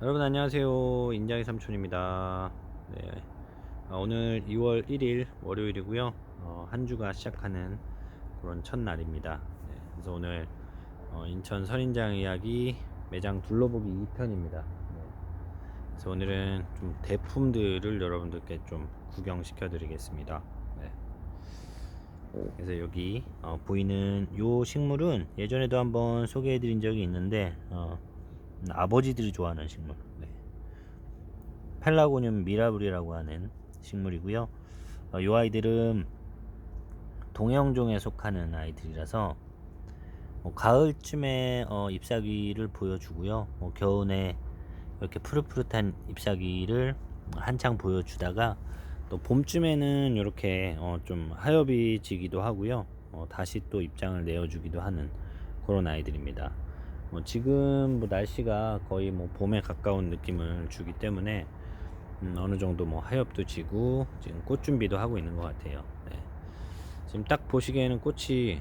여러분 안녕하세요 인장의 삼촌입니다 네. 아, 오늘 2월 1일 월요일이고요 어, 한 주가 시작하는 그런 첫날입니다 네. 그래서 오늘 어, 인천 선인장 이야기 매장 둘러보기 2편입니다 네. 그래서 오늘은 좀 대품들을 여러분들께 좀 구경시켜 드리겠습니다 네. 그래서 여기 어, 보이는 요 식물은 예전에도 한번 소개해 드린 적이 있는데 어, 음, 아버지들이 좋아하는 식물. 네. 펠라고늄 미라블이라고 하는 식물이고요. 어, 이 아이들은 동형종에 속하는 아이들이라서 뭐 가을쯤에 어, 잎사귀를 보여주고요. 뭐 겨울에 이렇게 푸릇푸릇한 잎사귀를 한창 보여주다가 또 봄쯤에는 이렇게 어, 좀 하엽이 지기도 하고요. 어, 다시 또 입장을 내어주기도 하는 그런 아이들입니다. 뭐 지금 뭐 날씨가 거의 뭐 봄에 가까운 느낌을 주기 때문에 음 어느 정도 뭐 하엽도 지고 지금 꽃 준비도 하고 있는 것 같아요. 네. 지금 딱 보시기에는 꽃이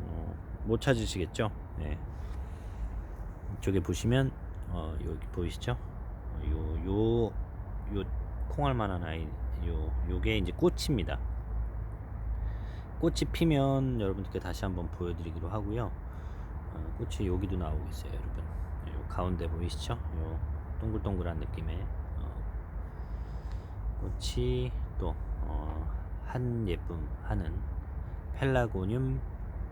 어, 못 찾으시겠죠? 네. 이쪽에 보시면 어, 여기 보이시죠? 어, 요, 요, 요 콩알만한 아이, 요, 요게 이제 꽃입니다. 꽃이 피면 여러분들께 다시 한번 보여드리기로 하고요. 어, 꽃이 여기도 나오고 있어요, 여러분. 요 가운데 보이시죠? 요 동글동글한 느낌의 어, 꽃이 또 어, 한 예쁨 하는 펠라고늄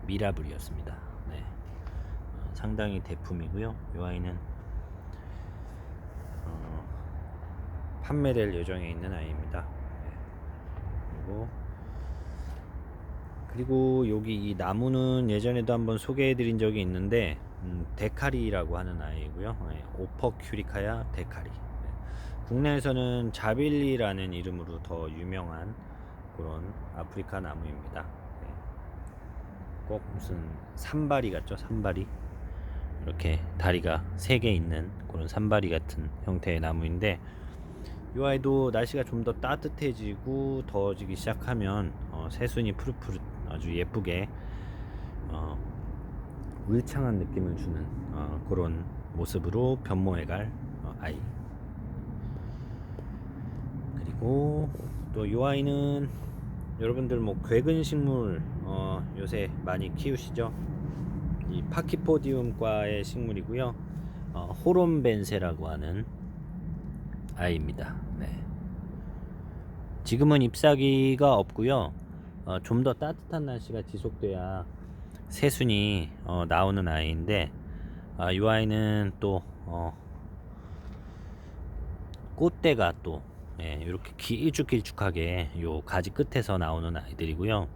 미라블이었습니다. 네. 어, 상당히 대품이고요. 이 아이는 어, 판매될 예정에 있는 아이입니다. 네. 그리고 그리고 여기 이 나무는 예전에도 한번 소개해 드린 적이 있는데 음, 데카리라고 하는 아이고요. 네, 오퍼큐리카야 데카리. 네. 국내에서는 자빌리라는 이름으로 더 유명한 그런 아프리카 나무입니다. 네. 꼭 무슨 산발이 같죠? 산발이 이렇게 다리가 세 개 있는 그런 산발이 같은 형태의 나무인데 이 아이도 날씨가 좀 더 따뜻해지고 더워지기 시작하면 어, 새순이 푸릇푸릇 아주 예쁘게 어, 울창한 느낌을 주는 어, 그런 모습으로 변모해갈 어, 아이. 그리고 또 이 아이는 여러분들 뭐 괴근 식물 어, 요새 많이 키우시죠? 이 파키포디움과의 식물이고요. 어, 호롬벤세라고 하는 아이입니다. 네. 지금은 잎사귀가 없고요. 어, 좀 더 따뜻한 날씨가 지속돼야 새순이 어, 나오는 아이인데 아, 이 아이는 또 어, 꽃대가 또 예, 이렇게 길쭉길쭉하게 요 가지 끝에서 나오는 아이들이고요.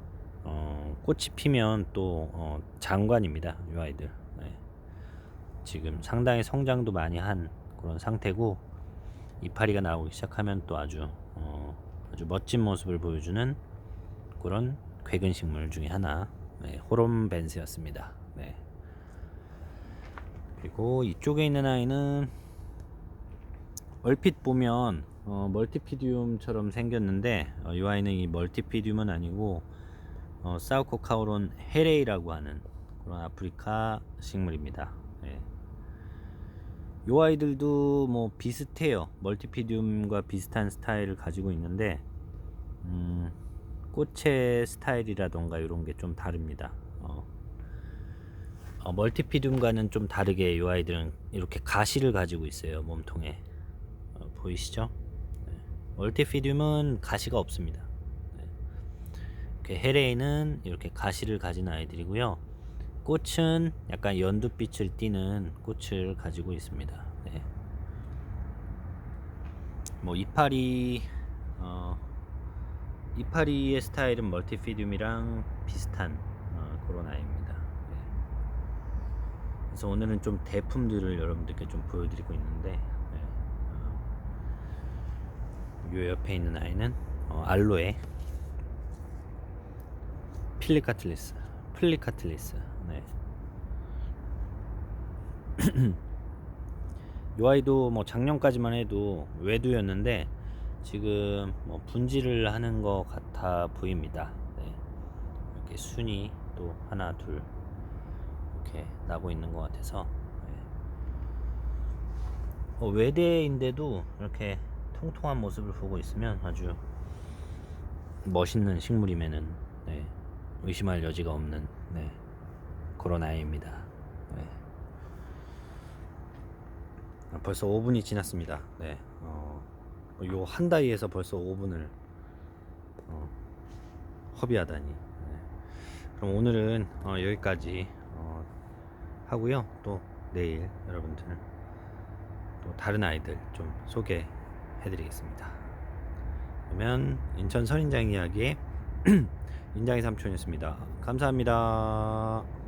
어, 꽃이 피면 또 어, 장관입니다. 이 아이들. 네. 지금 상당히 성장도 많이 한 그런 상태고 이파리가 나오기 시작하면 또 아주 어, 아주 멋진 모습을 보여주는 그런 괴근 식물 중에 하나 네, 호롬벤스였습니다. 네. 그리고 이쪽에 있는 아이는 얼핏 보면 어, 멀티피디움처럼 생겼는데 어, 이 아이는 이 멀티피디움은 아니고 어, 사우코카오론 헤레이라고 하는 그런 아프리카 식물입니다. 네. 요 아이들도 뭐 비슷해요. 멀티피디움과 비슷한 스타일을 가지고 있는데 음, 꽃의 스타일이라던가 이런 게 좀 다릅니다. 어, 어, 멀티피디움과는 좀 다르게 이 아이들은 이렇게 가시를 가지고 있어요 몸통에 어, 보이시죠? 네. 멀티피디움은 가시가 없습니다. 네. 헤레이는 이렇게 가시를 가진 아이들이고요. 꽃은 약간 연두빛을 띠는 꽃을 가지고 있습니다. 네. 뭐 이파리 어, 이파리의 스타일은 멀티피디움이랑 비슷한 어, 그런 아이입니다. 네. 그래서 오늘은 좀 대품들을 여러분들께 좀 보여드리고 있는데 네. 어, 요 옆에 있는 아이는 어, 알로에 필리카틀리스 플리카틀리스 네. 요 아이도 뭐 작년까지만 해도 외두였는데 지금 뭐 분지를 하는 것 같아 보입니다. 네. 이렇게 순이 또 하나 둘 이렇게 나고 있는 것 같아서 네. 어, 외대인데도 이렇게 통통한 모습을 보고 있으면 아주 멋있는 식물이면은 네, 의심할 여지가 없는 네, 그런 아이입니다. 네. 아, 벌써 5분이 지났습니다. 네, 어, 요 한 다이에서 벌써 5분을 어, 허비하다니. 네. 그럼 오늘은 어, 여기까지 어, 하고요. 또 내일 여러분들 또 다른 아이들 좀 소개해 드리겠습니다. 그러면 인천 선인장 이야기의 인장의 삼촌이었습니다. 감사합니다.